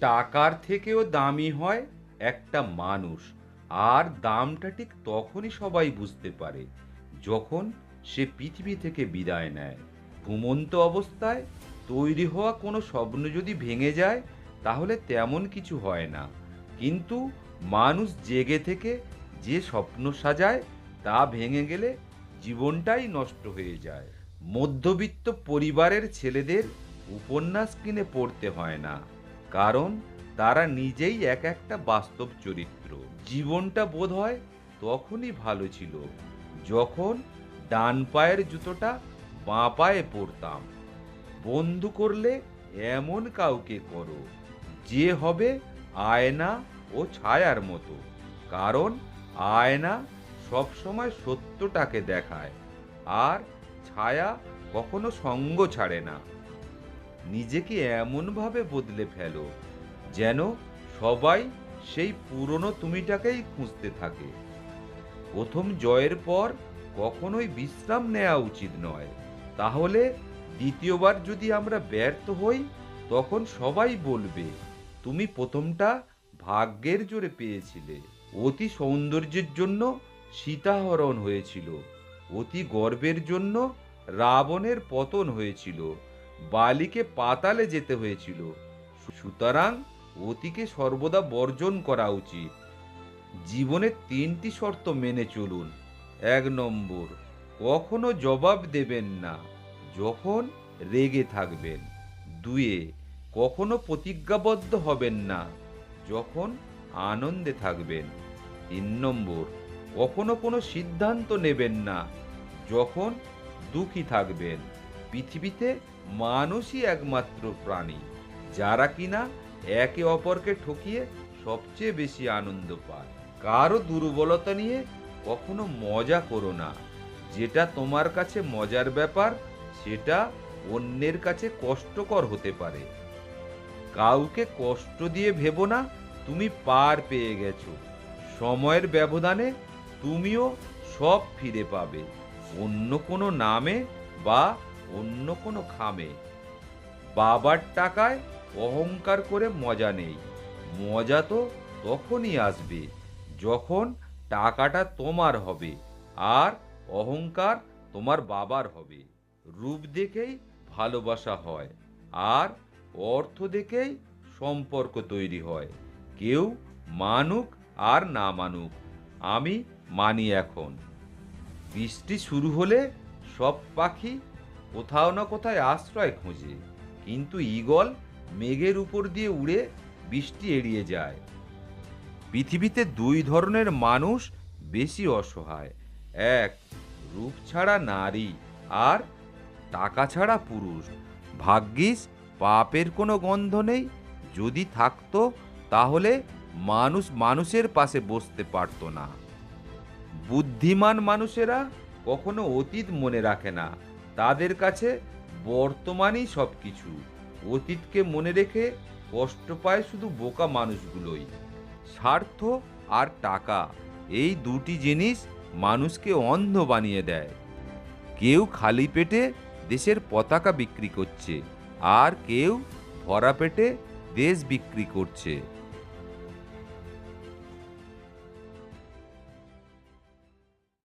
টাকার থেকেও দামি হয় একটা মানুষ। আর দামটা ঠিক তখনই সবাই বুঝতে পারে, যখন সে পৃথিবী থেকে বিদায় নেয়। ঘুমন্ত অবস্থায় তৈরি হওয়া কোনো স্বপ্ন যদি ভেঙে যায়, তাহলে তেমন কিছু হয় না। কিন্তু মানুষ জেগে থেকে যে স্বপ্ন সাজায়, তা ভেঙে গেলে জীবনটাই নষ্ট হয়ে যায়। মধ্যবিত্ত পরিবারের ছেলেদের উপন্যাস কিনে পড়তে হয় না। কারণ তারা নিজেই এক একটা বাস্তব চরিত্র। জীবনটা বোধ হয় তখনই ভালো ছিল যখন ডান পায়ের জুতোটা বাঁ পায়ে পরতাম। বন্ধু করলে এমন কাউকে করো যে হবে আয়না ও ছায়ার মতো। কারণ আয়না সবসময় সত্যটাকে দেখায় আর ছায়া কখনো সঙ্গ ছাড়ে না। নিজেকে এমনভাবে বদলে ফেলো যেন সবাই সেই পুরনো তুমিটাকেই খুঁজতে থাকে। প্রথম জয়ের পর কখনোই বিশ্রাম নেওয়া উচিত নয়। তাহলে দ্বিতীয়বার যদি আমরা ব্যর্থ হই, তখন সবাই বলবে, তুমি প্রথমটা ভাগ্যের জোরে পেয়েছিলে। অতি সৌন্দর্যের জন্য সীতাহরণ হয়েছিল। অতি গর্বের জন্য রাবণের পতন হয়েছিল। বালিকে পাতালে যেতে হয়েছিল। সুতরাং অতিকে সর্বদা বর্জন করা উচিত। জীবনে তিনটি শর্ত মেনে চলুন। এক নম্বর, কখনো জবাব দেবেন না যখন রেগে থাকবেন। দুয়ে, কখনো প্রতিজ্ঞাবদ্ধ হবেন না যখন আনন্দে থাকবেন। তিন নম্বর, কখনো কোনো সিদ্ধান্ত নেবেন না যখন দুঃখী থাকবেন। পৃথিবীতে মানুষই একমাত্র প্রাণী, যারা কিনা একে অপরকে ঠকিয়ে সবচেয়ে বেশি আনন্দ পায়। কারও দুর্বলতা নিয়ে কখনো মজা করো না। যেটা তোমার কাছে মজার ব্যাপার, সেটা অন্যের কাছে কষ্টকর হতে পারে। কাউকে কষ্ট দিয়ে ভেবো না, তুমি পার পেয়ে গেছো। সময়ের ব্যবধানে তুমিও সব ফিরে পাবে। অন্য কোনো নামে বা অন্য কোনো খামে। বাবার টাকায় অহংকার করে মজা নেই। মজা তো তখনই আসবে যখন টাকাটা তোমার হবে আর অহংকার তোমার বাবার হবে। রূপ দেখেই ভালোবাসা হয় আর অর্থ দেখেই সম্পর্ক তৈরি হয়। কেউ মানুক আর না মানুক, আমি মানি এখন। বৃষ্টি শুরু হলে সব পাখি কোথাও না কোথায় আশ্রয় খোঁজে। কিন্তু ঈগল মেঘের উপর দিয়ে উড়ে বৃষ্টি এড়িয়ে যায়। পৃথিবীতে দুই ধরনের মানুষ বেশি অসহায়। এক, রূপ ছাড়া নারী, আর টাকা ছাড়া পুরুষ। ভাগ্যিস পাপের কোনো গন্ধ নেই। যদি থাকতো, তাহলে মানুষ মানুষের পাশে বসতে পারতো না। বুদ্ধিমান মানুষেরা কখনো অতীত মনে রাখে না। তাদের কাছে বর্তমানই সব কিছু অতীতকে মনে রেখে কষ্ট পায় শুধু বোকা মানুষগুলোই। স্বার্থ আর টাকা, এই দুটি জিনিস মানুষকে অন্ধ বানিয়ে দেয়। কেউ খালি পেটে দেশের পতাকা বিক্রি করছে, আর কেউ ভরা পেটে দেশ বিক্রি করছে।